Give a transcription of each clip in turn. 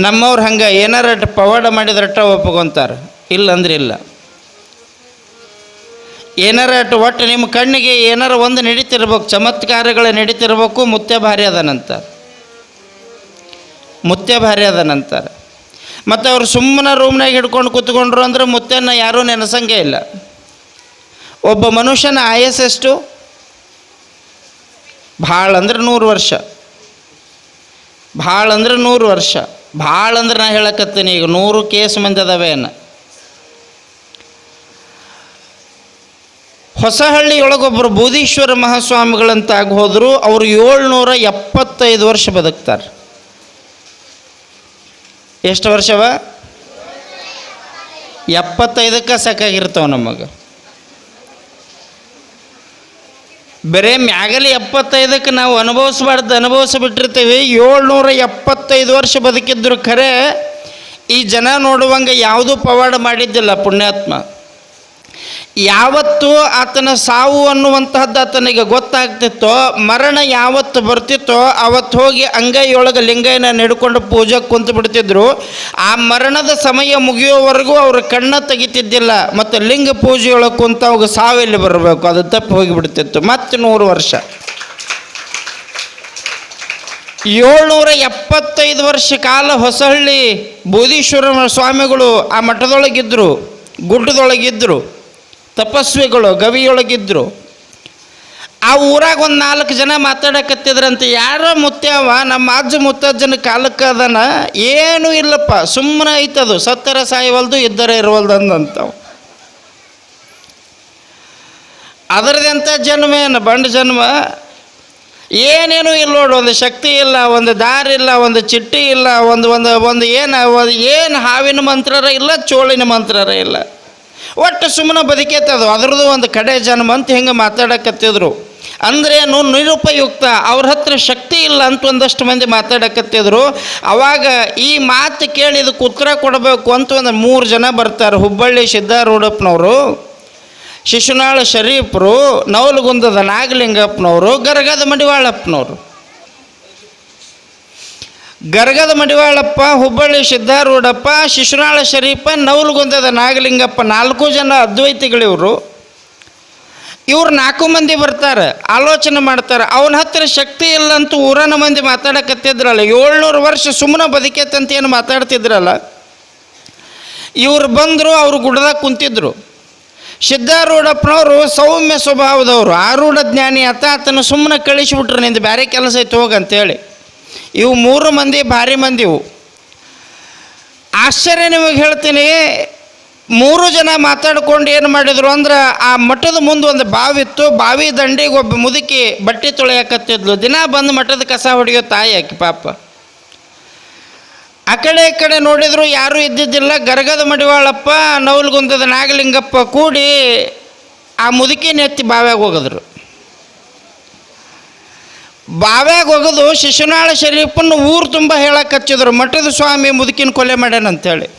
ನಮ್ಮವ್ರು ಹಂಗೆ ಏನಾರ ಪವಾಡ ಮಾಡಿದ್ರಟ್ಟ ಒಪ್ಕೊಂತಾರೆ. ಇಲ್ಲ ಅಂದ್ರೆ ಇಲ್ಲ. ಏನಾರ ಅಟ್ಟು ಒಟ್ಟು ನಿಮ್ಮ ಕಣ್ಣಿಗೆ ಏನಾರ ಒಂದು ನಡೀತಿರ್ಬೇಕು, ಚಮತ್ಕಾರಗಳು ನಡೀತಿರ್ಬೇಕು, ಮುತ್ಯ ಭಾರಿ ಅದನಂತಾರೆ. ಮುತ್ಯ ಭಾರಿ ಅದನಂತಾರೆ. ಮತ್ತು ಅವ್ರು ಸುಮ್ಮನೆ ರೂಮ್ನಾಗ ಹಿಡ್ಕೊಂಡು ಕೂತ್ಕೊಂಡ್ರು ಅಂದ್ರೆ ಮುತ್ಯನ ಯಾರೂ ನೆನೆಸಂಗೆ ಇಲ್ಲ. ಒಬ್ಬ ಮನುಷ್ಯನ ಆಯಸ್ಸೆಷ್ಟು ಭಾಳ ಅಂದ್ರೆ ನೂರು ವರ್ಷ. ಭಾಳ ಅಂದ್ರೆ ನೂರು ವರ್ಷ. ಭಾಳ ಅಂದ್ರೆ ನಾ ಹೇಳಕತ್ತೀನಿ, ಈಗ ನೂರು ಕೇಸ್ ಮಂದಿ ಅದಾವೇನು ಹೊಸಹಳ್ಳಿಯೊಳಗೊಬ್ಬರು ಬೂದೀಶ್ವರ ಮಹಾಸ್ವಾಮಿಗಳಂತ ಆಗಿ ಹೋದರು, ಅವರು ಏಳ್ನೂರ ಎಪ್ಪತ್ತೈದು ವರ್ಷ ಬದುಕ್ತಾರೆ. ಎಷ್ಟು ವರ್ಷವ? ಎಪ್ಪತ್ತೈದಕ್ಕೆ ಸಾಕಾಗಿರ್ತಾವ ನಮಗೆ. ಬರೇ ಮ್ಯಾಗಲಿ ಎಪ್ಪತ್ತೈದಕ್ಕೆ ನಾವು ಅನುಭವಿಸ್ಬಾರ್ದು ಅನುಭವಿಸ್ಬಿಟ್ಟಿರ್ತೀವಿ. ಏಳ್ನೂರ ಎಪ್ಪತ್ತೈದು ವರ್ಷ ಬದುಕಿದ್ರು ಖರೆ, ಈ ಜನ ನೋಡುವಂಗೆ ಯಾವುದೂ ಪವಾಡ ಮಾಡಿದ್ದಿಲ್ಲ ಪುಣ್ಯಾತ್ಮ. ಯಾವತ್ತು ಆತನ ಸಾವು ಅನ್ನುವಂತಹದ್ದು ಆತನಿಗೆ ಗೊತ್ತಾಗ್ತಿತ್ತೋ, ಮರಣ ಯಾವತ್ತು ಬರ್ತಿತ್ತೋ, ಅವತ್ತು ಹೋಗಿ ಅಂಗೈಯೊಳಗೆ ಲಿಂಗೈನ ನೆಡ್ಕೊಂಡು ಪೂಜೆ ಕುಂತು ಬಿಡ್ತಿದ್ರು. ಆ ಮರಣದ ಸಮಯ ಮುಗಿಯೋವರೆಗೂ ಅವ್ರ ಕಣ್ಣ ತೆಗಿತಿದ್ದಿಲ್ಲ. ಮತ್ತು ಲಿಂಗ ಪೂಜೆಯೊಳಗೆ ಕುಂತು ಅವಾಗ ಸಾವಿಲ್ಲಿ ಬರಬೇಕು. ಅದು ತಪ್ಪಿ ಹೋಗಿಬಿಡ್ತಿತ್ತು. ಮತ್ತೆ ನೂರು ವರ್ಷ. ಏಳ್ನೂರ ಎಪ್ಪತ್ತೈದು ವರ್ಷ ಕಾಲ ಹೊಸಹಳ್ಳಿ ಬೂದೀಶ್ವರ ಸ್ವಾಮಿಗಳು ಆ ಮಠದೊಳಗಿದ್ದರು ಗುಡ್ಡದೊಳಗಿದ್ದರು ತಪಸ್ವಿಗಳು ಗವಿಯೊಳಗಿದ್ದರು ಆ ಊರಾಗ ಒಂದು ನಾಲ್ಕು ಜನ ಮಾತಾಡಕತ್ತಿದ್ರಂತೆ, ಯಾರೋ ಮುತ್ಯವ ನಮ್ಮ ಅಜ್ಜ ಮುತ್ತಜ್ಜನ ಕಾಲಕ್ಕೆ ಅದನ, ಏನೂ ಇಲ್ಲಪ್ಪ ಸುಮ್ಮನೆ ಐತದು, ಸತ್ತರ ಸಾಯವಲ್ದು, ಇದ್ದರೆ ಇರುವಲ್ದಂದಂತವು ಅದರದಂಥ ಜನ್ಮ ಏನು? ಬಂಡ ಜನ್ಮ? ಏನೇನೂ ಇಲ್ಲ ನೋಡು, ಒಂದು ಶಕ್ತಿ ಇಲ್ಲ, ಒಂದು ದಾರಿ ಇಲ್ಲ, ಒಂದು ಚಿಟ್ಟಿ ಇಲ್ಲ, ಒಂದು ಒಂದು ಒಂದು ಏನು ಏನು ಹಾವಿನ ಮಂತ್ರರ ಇಲ್ಲ, ಚೋಳಿನ ಮಂತ್ರರ ಇಲ್ಲ. ಒಟ್ಟು ಸುಮ್ಮನೆ ಬದುಕೇತದು ಅದ್ರದ್ದು ಒಂದು ಕಡೆ ಜನ್ಮ ಅಂತ ಹಿಂಗೆ ಮಾತಾಡಕತ್ತಿದ್ರು. ಅಂದ್ರೇನು ನಿರುಪಯುಕ್ತ, ಅವ್ರ ಹತ್ರ ಶಕ್ತಿ ಇಲ್ಲ ಅಂತ ಒಂದಷ್ಟು ಮಂದಿ ಮಾತಾಡಕತ್ತಿದ್ರು. ಅವಾಗ ಈ ಮಾತು ಕೇಳಿ ಇದಕ್ಕೆ ಉತ್ತರ ಕೊಡಬೇಕು ಅಂತ ಒಂದು ಮೂರು ಜನ ಬರ್ತಾರೆ. ಹುಬ್ಬಳ್ಳಿ ಸಿದ್ಧಾರೂಢಪ್ಪನವರು, ಶಿಶುನಾಳ ಶರೀಫರು, ನವಲಗುಂದದ ನಾಗಲಿಂಗಪ್ಪನವರು, ಗರಗದ ಮಡಿವಾಳಪ್ಪನವರು. ಗರಗದ ಮಡಿವಾಳಪ್ಪ, ಹುಬ್ಬಳ್ಳಿ ಸಿದ್ಧಾರೂಢಪ್ಪ, ಶಿಶುನಾಳ ಶರೀಫ ನವಲಗುಂದದ ನಾಗಲಿಂಗಪ್ಪ ನಾಲ್ಕು ಜನ ಅದ್ವೈತಿಗಳಿವರು ಇವ್ರು. ನಾಲ್ಕು ಮಂದಿ ಬರ್ತಾರೆ, ಆಲೋಚನೆ ಮಾಡ್ತಾರೆ. ಅವನ ಹತ್ರ ಶಕ್ತಿ ಇಲ್ಲ ಅಂತ ಊರನ ಮಂದಿ ಮಾತಾಡಕತ್ತಿದ್ರಲ್ಲ. ಏಳ್ನೂರು ವರ್ಷ ಸುಮ್ಮನೆ ಬದುಕೈತಂತ ಏನು ಮಾತಾಡ್ತಿದ್ರಲ್ಲ. ಇವ್ರು ಬಂದರು, ಅವರು ಗುಡ್ದಾಗ ಕುಂತಿದ್ರು. ಸಿದ್ಧಾರೂಢಪ್ಪನವರು ಸೌಮ್ಯ ಸ್ವಭಾವದವರು. ಆರೂಢ ಜ್ಞಾನಿ ಆತ ಆತನ ಸುಮ್ಮನೆ ಕಳಿಸಿಬಿಟ್ರು, ನಿಂದು ಬೇರೆ ಕೆಲಸ ಐತೆ ಹೋಗಂತೇಳಿ. ಇವು ಮೂರು ಮಂದಿ, ಭಾರಿ ಮಂದಿ ಇವು. ಆಶ್ಚರ್ಯ ನಿಮಗೆ ಹೇಳ್ತೀನಿ, ಮೂರು ಜನ ಮಾತಾಡ್ಕೊಂಡು ಏನು ಮಾಡಿದ್ರು ಅಂದ್ರೆ ಆ ಮಠದ ಮುಂದೆ ಒಂದು ಬಾವಿ ಇತ್ತು, ಬಾವಿ ದಂಡಿಗೆ ಒಬ್ಬ ಮುದುಕಿ ಬಟ್ಟೆ ತೊಳೆಯಕತ್ತಿದ್ಲು. ದಿನ ಬಂದು ಮಠದ ಕಸ ಹೊಡೆಯೋ ತಾಯಿ ಹಾಕಿ ಪಾಪ. ಆ ಕಡೆ ಈ ಕಡೆ ನೋಡಿದ್ರು ಯಾರೂ ಇದ್ದಿದ್ದಿಲ್ಲ. ಗರಗದ ಮಡಿವಾಳಪ್ಪ, ನವಲ್ಗುಂದದ ನಾಗಲಿಂಗಪ್ಪ ಕೂಡಿ ಆ ಮುದುಕಿನ ಎತ್ತಿ ಬಾವ್ಯಾಗ ಹೋಗಿದ್ರು. ಬಾವ್ಯಾಗ ಹೋಗೋದು ಶಿಶುನಾಳ ಶರೀಫನ್ನು ಊರು ತುಂಬ ಹೇಳಕ್ಕೆ ಹಚ್ಚಿದ್ರು. ಮಠದ ಸ್ವಾಮಿ ಮುದುಕಿನ ಕೊಲೆ ಮಾಡ್ಯಾನ ಅಂತೇಳಿ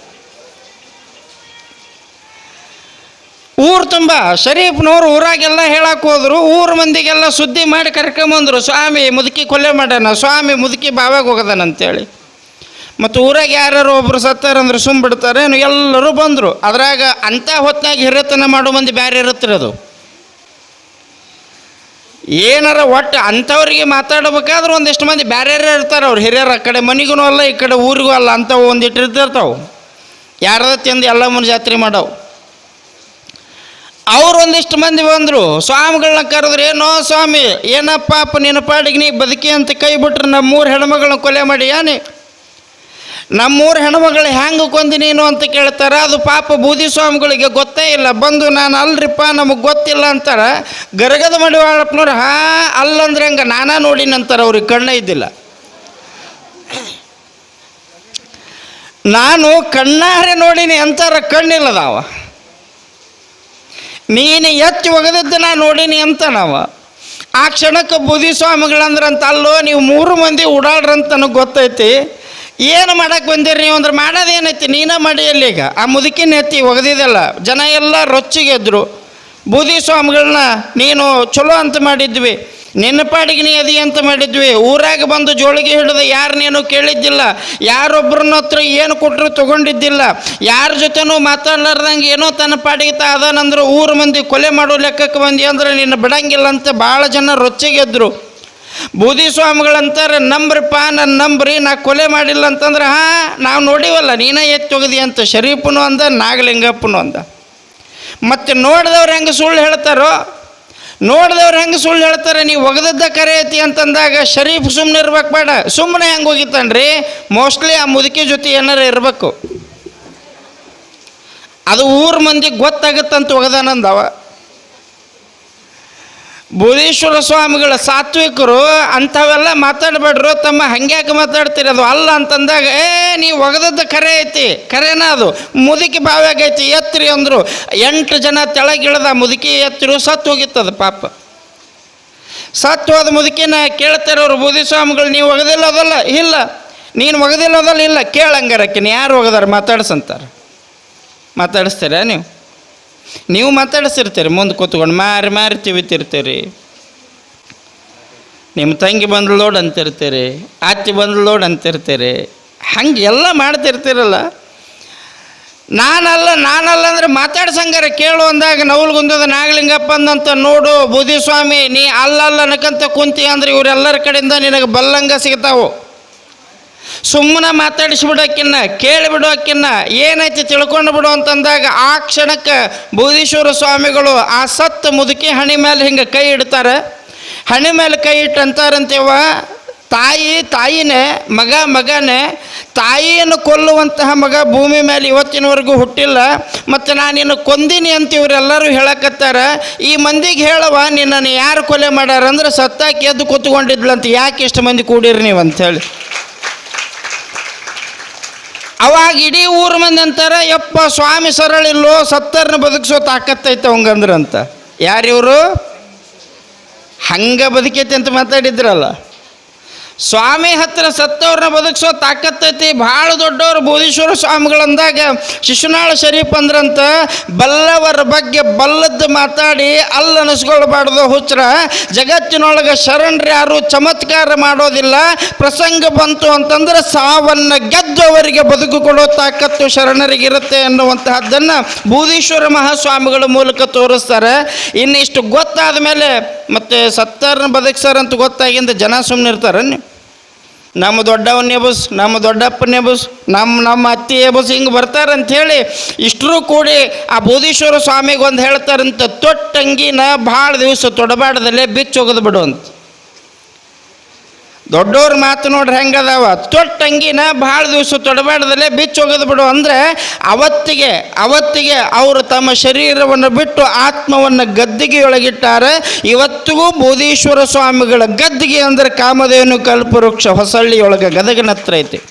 ಊರು ತುಂಬ ಶರೀಫ್ನವ್ರು ಊರಾಗೆಲ್ಲ ಹೇಳಕ್ಕೆ ಹೋದ್ರು. ಊರು ಮಂದಿಗೆಲ್ಲ ಸುದ್ದಿ ಮಾಡಿ ಕರ್ಕೊಂಬಂದರು. ಸ್ವಾಮಿ ಮುದುಕಿ ಕೊಲೆ ಮಾಡ್ಯಾನ. ಸ್ವಾಮಿ ಮುದುಕಿ ಬಾವ್ಯಾಗ ಹೋಗದನಂತೇಳಿ ಮತ್ತು ಊರಾಗ ಯಾರ್ಯಾರು ಒಬ್ರು ಸತ್ತಾರಂದ್ರೆ ಸುಮ್ ಬಿಡ್ತಾರೆ. ಎಲ್ಲರೂ ಬಂದರು. ಅದ್ರಾಗ ಅಂಥ ಹೊತ್ತಾಗಿ ಹಿರಿಯತನ ಮಾಡೋ ಮಂದಿ ಬೇರೆ ಇರುತ್ತೆ ಅದು. ಏನಾರ ಒಟ್ಟು ಅಂಥವ್ರಿಗೆ ಮಾತಾಡ್ಬೇಕಾದ್ರೆ ಒಂದಿಷ್ಟು ಮಂದಿ ಬೇರೆ ಇರ್ತಾರೆ ಅವ್ರು. ಹಿರಿಯರು ಆ ಕಡೆ ಮನೆಗೂ ಅಲ್ಲ, ಈ ಕಡೆ ಊರಿಗೂ ಅಲ್ಲ, ಅಂಥವು ಒಂದಿಟ್ಟು ಇರ್ತಿರ್ತಾವೆ ಯಾರದ ತಿಂದು ಎಲ್ಲ ಮುಂದೆ ಜಾತ್ರೆ ಮಾಡವು. ಅವ್ರು ಒಂದಿಷ್ಟು ಮಂದಿ ಬಂದರು. ಸ್ವಾಮಿಗಳನ್ನ ಕರೆದ್ರು, ಏನೋ ಸ್ವಾಮಿ, ಏನಪ್ಪ ಅಪ್ಪ, ನಿನ್ನ ಪಾಡಿಗೆ ನೀ ಬದುಕಿ ಅಂತ ಕೈ ಬಿಟ್ರೆ, ನಮ್ಮೂರು ಹೆಣ್ಮಗಳನ್ನ ಕೊಲೆ ಮಾಡಿ ಯಾನಿ ನಮ್ಮೂರು ಹೆಣ್ಮಗಳು ಹೆಂಗೆ ಕೊಂದು ನೀನು ಅಂತ ಕೇಳ್ತಾರೆ, ಅದು ಪಾಪ ಬೂದಿ ಸ್ವಾಮಿಗಳಿಗೆ ಗೊತ್ತೇ ಇಲ್ಲ. ಬಂದು ನಾನು ಅಲ್ರಿಪ್ಪ ನಮಗೆ ಗೊತ್ತಿಲ್ಲ ಅಂತಾರೆ. ಗರಗದ ಮಡಿವಾಳಪ್ಪನವ್ರು, ಹಾ, ಅಲ್ಲಂದ್ರೆ ಹಂಗೆ ನಾನಾ ನೋಡಿನಂತಾರೆ ಅವ್ರಿಗೆ ಕಣ್ಣೇ ಇದ್ದಿಲ್ಲ. ನಾನು ಕಣ್ಣಾರೆ ನೋಡೀನಿ ಅಂತಾರ, ಕಣ್ಣಿಲ್ಲದಾವ. ನೀನು ಎತ್ತಿ ಒಗೆದಿದ್ದು ನಾ ನೋಡೀನಿ ಅಂತ ನಾವು ಆ ಕ್ಷಣಕ್ಕೆ ಬುದ್ಧಿ ಸ್ವಾಮಿಗಳಂದ್ರೆ ಅಂತ ಅಲ್ಲೋ ನೀವು ಮೂರು ಮಂದಿ ಓಡಾಡ್ರಂತ ನನಗೆ ಗೊತ್ತೈತಿ. ಏನು ಮಾಡಕ್ಕೆ ಬಂದಿರಿ ನೀವು? ಅಂದ್ರೆ ಮಾಡೋದೇನೈತಿ? ನೀನ ಮಾಡಿ ಅಲ್ಲಿ ಈಗ ಆ ಮುದುಕಿನ ಎತ್ತಿ ಒಗೆದಿದ್ದಲ್ಲ ಜನ ಎಲ್ಲ ರೊಚ್ಚಿಗೆದ್ರು. ಬೂದಿ ಸ್ವಾಮಿಗಳನ್ನ ನೀನು ಚಲೋ ಅಂತ ಮಾಡಿದ್ವಿ. ನಿನ್ನ ಪಾಡಿಗೆ ನೀ ಅದಿ ಅಂತ ಮಾಡಿದ್ವಿ. ಊರಾಗ ಬಂದು ಜೋಳಿಗೆ ಹಿಡಿದು ಯಾರು ನೀನು ಕೇಳಿದ್ದಿಲ್ಲ. ಯಾರೊಬ್ಬರನ್ನ ಹತ್ರ ಏನು ಕೊಟ್ಟರು ತಗೊಂಡಿದ್ದಿಲ್ಲ. ಯಾರ ಜೊತೆನೂ ಮಾತಾಡ್ಲಾರ್ದಂಗೆ ಏನೋ ತನ್ನ ಪಾಡಿಗೆ ತ ಅದನಂದ್ರೆ ಊರು ಮಂದಿ ಕೊಲೆ ಮಾಡೋ ಲೆಕ್ಕಕ್ಕೆ ಬಂದಿ ಅಂದ್ರೆ ನಿನ್ನ ಬಿಡಂಗಿಲ್ಲ ಅಂತ ಭಾಳ ಜನ ರೊಚ್ಚಿಗೆದ್ರು. ಬೂದಿ ಸ್ವಾಮಿಗಳಂತಾರೆ, ನಂಬ್ರಿಪ್ಪ ನನ್ನ ನಂಬ್ರಿ, ನಾ ಕೊಲೆ ಮಾಡಿಲ್ಲ ಅಂತಂದ್ರೆ, ಹಾಂ, ನಾವು ನೋಡಿವಲ್ಲ, ನೀನೇ ಎತ್ತಿ ಹೋಗದಿ ಅಂತ ಶರೀಫನು ಅಂದ, ನಾಗಲಿಂಗಪ್ಪನು ಅಂದ. ಮತ್ತು ನೋಡಿದವ್ರು ಹೆಂಗೆ ಸುಳ್ಳು ಹೇಳ್ತಾರೋ, ನೋಡಿದವ್ರು ಹೆಂಗೆ ಸುಳ್ಳು ಹೇಳ್ತಾರೆ ನೀವು ಒಗದದ್ದ ಕರೆ ಐತಿ ಅಂತಂದಾಗ ಶರೀಫ್ ಸುಮ್ಮನೆ ಇರ್ಬೇಕು ಬೇಡ ಸುಮ್ಮನೆ ಹೆಂಗೆ ಹೋಗಿತ್ತಾನ್ರಿ? ಮೋಸ್ಟ್ಲಿ ಆ ಮುದುಕಿ ಜೊತೆ ಏನಾರು ಇರಬೇಕು. ಅದು ಊರ ಮಂದಿಗೆ ಗೊತ್ತಾಗತ್ತಂತ ಒಗದಾನಂದವ. ಬುಧೇಶ್ವರ ಸ್ವಾಮಿಗಳ ಸಾತ್ವಿಕರು ಅಂಥವೆಲ್ಲ ಮಾತಾಡಬೇಡ್ರು, ತಮ್ಮ ಹಂಗ್ಯಾಕೆ ಮಾತಾಡ್ತೀರಿ? ಅದು ಅಲ್ಲ ಅಂತಂದಾಗ, ಏ, ನೀವು ಒಗದದ್ದು ಕರೆ ಐತಿ. ಕರೆನ ಅದು? ಮುದುಕಿ ಬಾವ್ಯಾಗ ಐತಿ, ಎತ್ರಿ ಅಂದರು. ಎಂಟು ಜನ ತೆಳಗಿಳದ ಮುದುಕಿ ಎತ್ತಿರು ಸತ್ತು ಹೋಗಿತ್ತದು ಪಾಪ. ಸತ್ತು ಹೋದ ಮುದುಕಿನ ಕೇಳ್ತಾರವ್ರು ಬೋಧಿ ಸ್ವಾಮಿಗಳು, ನೀವು ಒಗದಿಲ್ಲ ಅದಲ್ಲ? ಇಲ್ಲ. ನೀನು ಒಗದಿಲ್ಲ ಅದಲ್ಲ? ಇಲ್ಲ. ಕೇಳಂಗಾರಕ್ಕೆ ಯಾರು ಒಗದಾರ? ಮಾತಾಡ್ಸಂತಾರೆ ಮಾತಾಡಿಸ್ತೀರಾ ನೀವು? ನೀವು ಮಾತಾಡಿಸಿರ್ತೀರಿ, ಮುಂದೆ ಕೂತ್ಕೊಂಡು ಮಾರಿ ಮಾರಿ ತಿವಿತಿರ್ತೀರಿ. ನಿಮ್ಮ ತಂಗಿ ಬಂದು ಲೋಡ್ ಅಂತಿರ್ತೀರಿ ಅತ್ತಿ ಬಂದು ಲೋಡ್ ಅಂತಿರ್ತೀರಿ. ಹಂಗೆ ಎಲ್ಲ ಮಾಡ್ತಿರ್ತೀರಲ್ಲ. ನಾನಲ್ಲ ನಾನಲ್ಲ ಅಂದ್ರೆ ಮಾತಾಡ್ಸಂಗಾರ, ಕೇಳು ಅಂದಾಗ ನವಲ್ಗುಂದದ ನಾಗಲಿಂಗಪ್ಪ ಅಂದಂತ, ನೋಡು ಬುದ್ಧಿಸ್ವಾಮಿ, ನೀ ಅಲ್ಲಲ್ಲ ಅನ್ಕಂತ ಕುಂತಿ ಅಂದ್ರೆ ಇವರೆಲ್ಲರ ಕಡೆಯಿಂದ ನಿನಗೆ ಬಲ್ಲಂಗ ಸಿಗ್ತಾವು. ಸುಮ್ಮನೆ ಮಾತಾಡಿಸ್ಬಿಡೋಕ್ಕಿನ್ನ ಕೇಳಿಬಿಡೋಕ್ಕಿನ್ನ ಏನೈತಿ ತಿಳ್ಕೊಂಡು ಬಿಡು ಅಂತಂದಾಗ ಆ ಕ್ಷಣಕ್ಕೆ ಬೂದೀಶ್ವರ ಸ್ವಾಮಿಗಳು ಆ ಸತ್ತು ಮುದುಕಿ ಹಣಿ ಮೇಲೆ ಹಿಂಗೆ ಕೈ ಇಡ್ತಾರೆ. ಹಣಿ ಮೇಲೆ ಕೈ ಇಟ್ಟು ಅಂತಾರಂತೇವ, ತಾಯಿ, ತಾಯಿನೇ, ಮಗ, ಮಗನೇ, ತಾಯಿಯನ್ನು ಕೊಲ್ಲುವಂತಹ ಮಗ ಭೂಮಿ ಮೇಲೆ ಇವತ್ತಿನವರೆಗೂ ಹುಟ್ಟಿಲ್ಲ. ಮತ್ತು ನಾನು ನಿನ್ನ ಕೊಂದಿನಿ ಅಂತ ಇವರೆಲ್ಲರೂ ಹೇಳಕತ್ತಾರ. ಈ ಮಂದಿಗೆ ಹೇಳವ ನಿನ್ನನ್ನು ಯಾರು ಕೊಲೆ ಮಾಡ್ಯಾರಂದ್ರೆ ಸತ್ತಾಕಿ ಎದ್ದು ಕೂತ್ಕೊಂಡಿದ್ಲಂತ, ಯಾಕೆ ಇಷ್ಟು ಮಂದಿ ಕೂಡಿರಿ ನೀವು ಅಂಥೇಳಿ ಅವಾಗ ಇಡೀ ಊರ ಮಂದಿ ಅಂತಾರೆ, ಯಪ್ಪ ಸ್ವಾಮಿ ಸರಳಿಲ್ಲೋ ಸತ್ತರ್ನ ಬದುಕಿಸೋ ತಾಕತ್ತೈತೆ ಹಂಗಂದ್ರಂತ ಯಾರಿವರು ಹಂಗೆ ಬದುಕೈತೆ ಅಂತ ಮಾತಾಡಿದ್ರಲ್ಲ. ಸ್ವಾಮಿ ಹತ್ರ ಸತ್ತವ್ರನ್ನ ಬದುಕಿಸೋ ತಾಕತ್ತೈತಿ. ಭಾಳ ದೊಡ್ಡವರು ಬೋಧೀಶ್ವರ ಸ್ವಾಮಿಗಳಂದಾಗ ಶಿಶುನಾಳ ಶರೀಫ್ ಅಂದ್ರಂತ ಬಲ್ಲವರ ಬಗ್ಗೆ ಬಲ್ಲದ್ದು ಮಾತಾಡಿ ಅಲ್ಲ ಅನಿಸ್ಕೊಳ್ಬಾರ್ದು ಹುಚ್ರ ಜಗತ್ತಿನೊಳಗೆ ಶರಣರು ಯಾರು ಚಮತ್ಕಾರ ಮಾಡೋದಿಲ್ಲ. ಪ್ರಸಂಗ ಬಂತು ಅಂತಂದ್ರೆ ಸಾವನ್ನು ಗೆದ್ದವರಿಗೆ ಬದುಕು ಕೊಡೋ ತಾಕತ್ತು ಶರಣರಿಗಿರುತ್ತೆ ಅನ್ನುವಂತಹದ್ದನ್ನು ಬೂದೀಶ್ವರ ಮಹಾಸ್ವಾಮಿಗಳ ಮೂಲಕ ತೋರಿಸ್ತಾರೆ. ಇನ್ನಿಷ್ಟು ಗೊತ್ತಾದ ಮೇಲೆ ಮತ್ತೆ ಸತ್ತಾರನ್ನ ಬದುಕ್ಸಾರಂತ ಗೊತ್ತಾಗಿಂದ ಜನ ಸುಮ್ಮನೆ ಇರ್ತಾರೆ ನೀವು ನಮ್ಮ ದೊಡ್ಡವನ್ನೇ ಬಸ್ ನಮ್ಮ ದೊಡ್ಡಪ್ಪನೇ ಬಸ್ ನಮ್ಮ ನಮ್ಮ ಅತ್ತೆ ಬಸ್ ಹಿಂಗೆ ಬರ್ತಾರಂಥೇಳಿ ಇಷ್ಟರೂ ಕೂಡಿ ಆ ಬೋಧೀಶ್ವರ ಸ್ವಾಮಿಗೆ ಒಂದು ಹೇಳ್ತಾರಂತ ತೊಟ್ಟಂಗಿನ ಭಾಳ ದಿವಸ ತೊಡಬಾಡ್ದಲ್ಲೇ ಬಿಚ್ಚೋಗದು ಬಿಡು ಅಂತ. ದೊಡ್ಡವ್ರ ಮಾತು ನೋಡ್ರಿ ಹೆಂಗದಾವ? ತೊಟ್ಟಂಗಿನ ಭಾಳ ದಿವಸ ತೊಡಬಾಡ್ದಲ್ಲೇ ಬಿಚ್ಚು ಹೋಗೋದು ಬಿಡು. ಅಂದರೆ ಅವತ್ತಿಗೆ ಅವತ್ತಿಗೆ ಅವರು ತಮ್ಮ ಶರೀರವನ್ನು ಬಿಟ್ಟು ಆತ್ಮವನ್ನು ಗದ್ದಿಗೆ ಒಳಗಿಟ್ಟಾರೆ ಇವತ್ತಿಗೂ ಬೋಧೀಶ್ವರ ಸ್ವಾಮಿಗಳ ಗದ್ದಿಗೆ ಅಂದರೆ ಕಾಮಧೇನು ಕಲ್ಪವೃಕ್ಷ ಹೊಸಳ್ಳಿಯೊಳಗೆ ಗದಗನತ್ರ ಐತಿ.